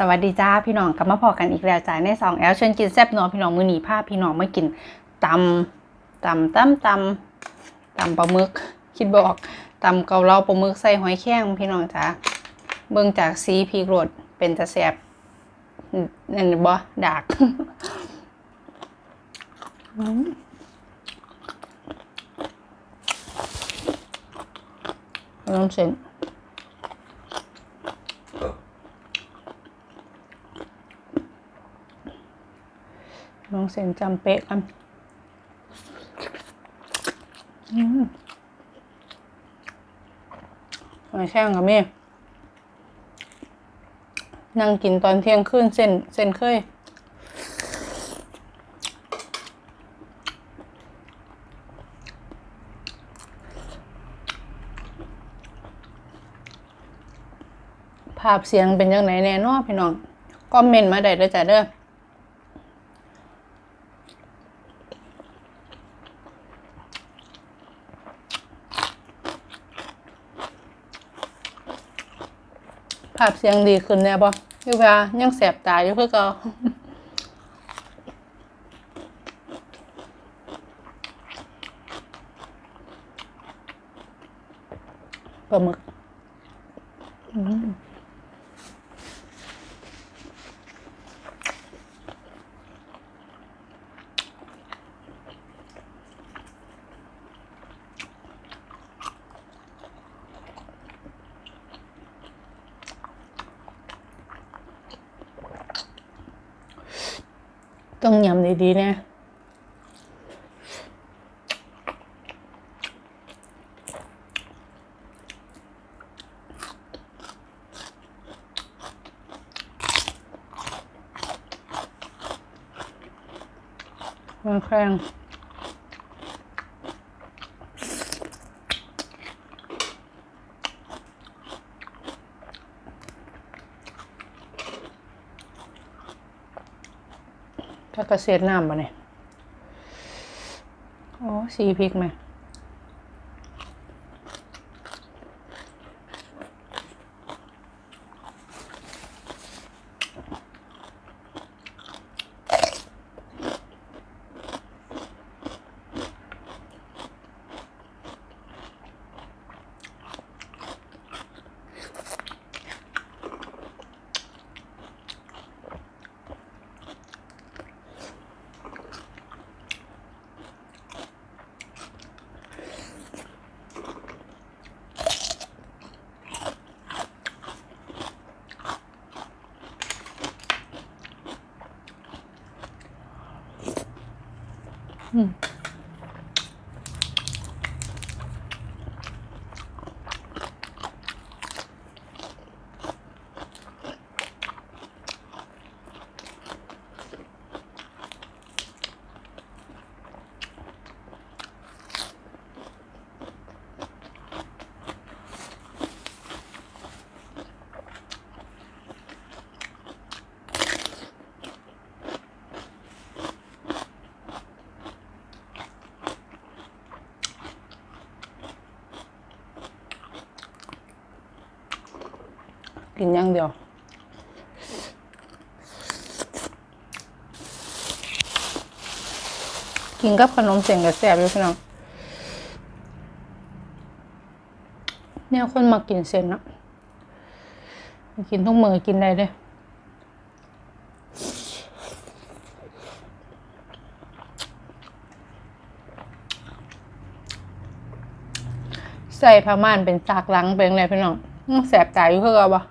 สวัสดีจ้าพี่น้องกลับมาพอกันอีกแล้วจ้าในสองแอลชิญกินแซ่บเนัวพี่น้องมือหนีผ้าพี่น้องมากินตำตำตำตำตำปลาหมึก คิดบอกตำเกาเหลาปลาหมึกใส่หอยแครงพี่น้องจ้าเบิ่งจากสีพริกรสเป็นจะแซบนั่นบ่ดากอืมน้ำเส้น ลอง เส้นจำเป๊ะกันอืมหอยแข้งกับแม่นั่งกินตอนเที่ยงคืนเส้นเส้นเคยภาพเสียงเป็นยังไงแน่นอพี่น้องคอมเมนต์มาได้เด้อจ้ะเด้อ ภาพเสียงดีขึ้นแน่บ่อยู่ว่ายังแสบตาอยู่คือเก่าปลาหมึก อืม ต้องยำดีๆนะแข็ง ถ้ากระเสียดน้ำปะเนี่ยโอ้สีพริกไหม Hmm. กินอย่างเดียวกินกับขนมเสียงกับแซ่บอยู่พี่น้องเนี่ยคนมากินเส้นนะกินทุกมือกินได้เด้อใส่ผ้าม่านเป็นซากหลังเป็นอะไงพี่น้องแสบตายอยู่คือเอาปะ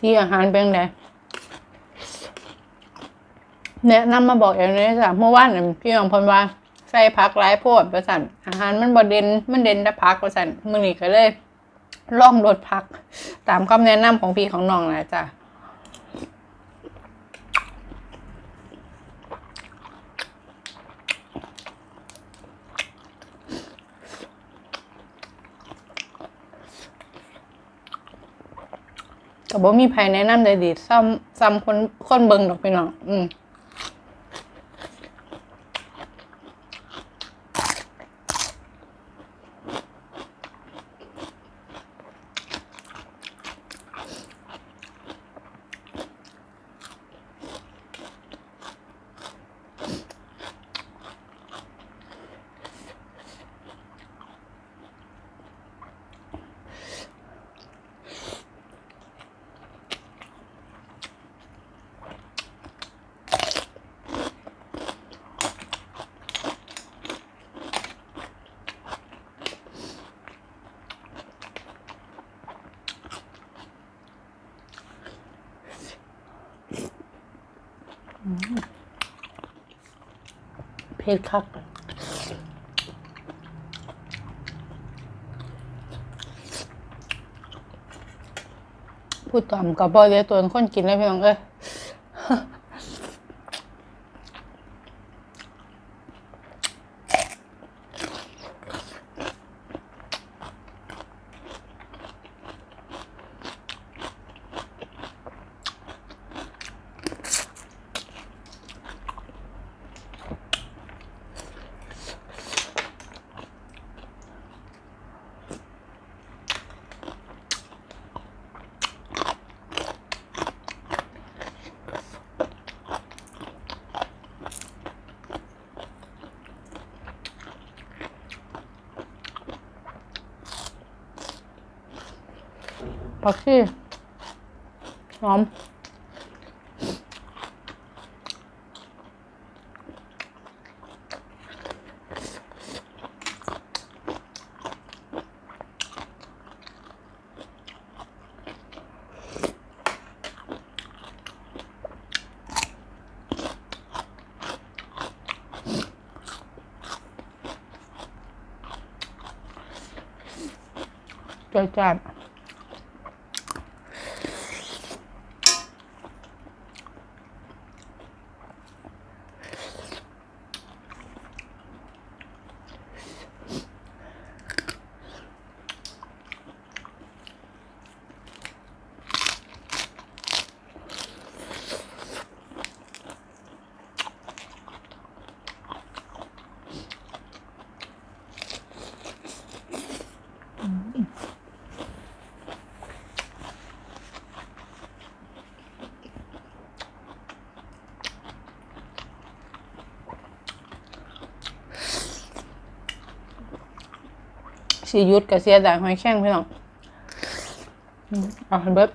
ที่อาหารเป็นไงแนะนำมาบอกอย่างนี้จ้ะเมื่อวานพี่น้องพนว่าใส่ผักหลายโพดประสันอาหารมันบดเด่นมันเด่นแต่ผักประสันมื้อนี้ก็เลยล่องรดผัก ตามคำแนะนำของพี่ของน้องนะจ้ะ บ่มีภัยแนะนำใดดีซ้ำซ้ำคนคนเบิ่งดอกพี่น้องอืม ผ็ดคักพูดต่ำกับบอยเลยตัวคนกินเลยพี่น้องเอ้ย ผักชีหอมจอยจัด สียุดกับเสียดายหอยแข้งพี่น้องอืมเอาให้เบิด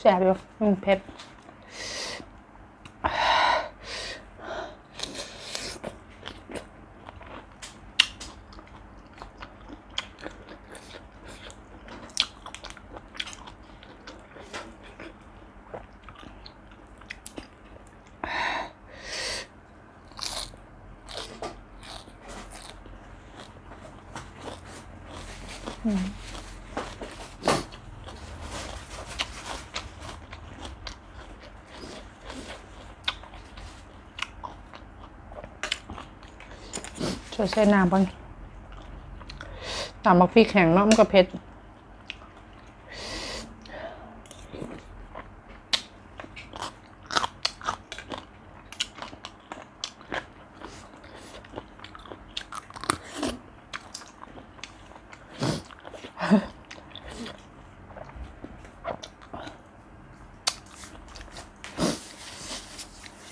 แซ่บอยู่มเผ็ด ช่วยใส่น้ำบ้างตามบักพริกแข็งเนาะมันก็เผ็ด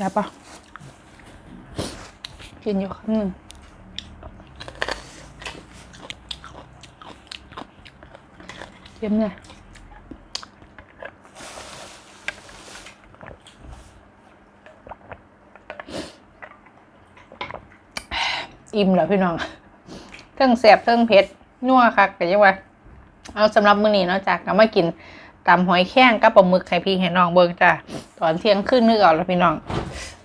ใช่ปะกินอยู่คำหนึ่งเค็มเนี่ยอิ่มแล้วพี่น้องเครื่องแสบเครื่องเผ็ดนัวคักแต่ยังว่าเอาสำหรับมื้อนี้เนาะจากก็มากินตำหอยแข้งกับปลาหมึกไข่พี่ให้น้องเบิ่งจ้ะตอนเที่ยงคืนนึกเอาแล้วพี่น้อง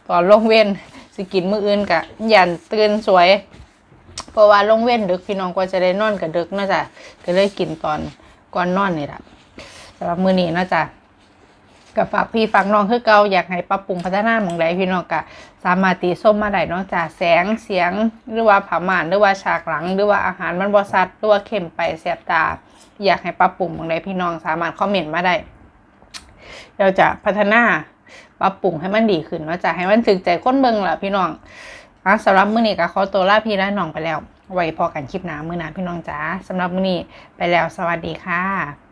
ตอนลงเว้นสิกินมื้ออื่นกะยันตื่นสวย เพราะว่าลงเว้นดึกพี่น้องกว่าจะได้นอนกับดึกเนาะจ้ะก็เลยกินตอนก่อนนอนนี่แหละสำหรับมื้อนี้เนาะจ้ะกับฝากพี่ฝากน้องคือเก่าอยากให้ปรับปรุงพัฒนาหมองใดพี่น้องก็สามารถตีส้มมาได้เนาะจ้ะแสงเสียงหรือว่าผาม่านหรือว่าฉากหลัง หรือว่าอาหารมันบ่ซัดหรือว่าเค็มไปแสบตา อยากให้ปรับปรุงหมองใดพี่น้องสามารถคอมเมนต์มาได้เราจะพัฒนา ปรับปรุงให้มันดีขึ้นว่าจะให้มันถึงใจคนเบิ่งล่ะพี่น้องอะสำหรับมื้อนี้ก็ขอตัวลาพี่และน้องไปแล้ว ไว้พอกันคลิปหน้ามื้อหน้าพี่น้องจ๋าสำหรับมื้อนี้ไปแล้วสวัสดีค่ะ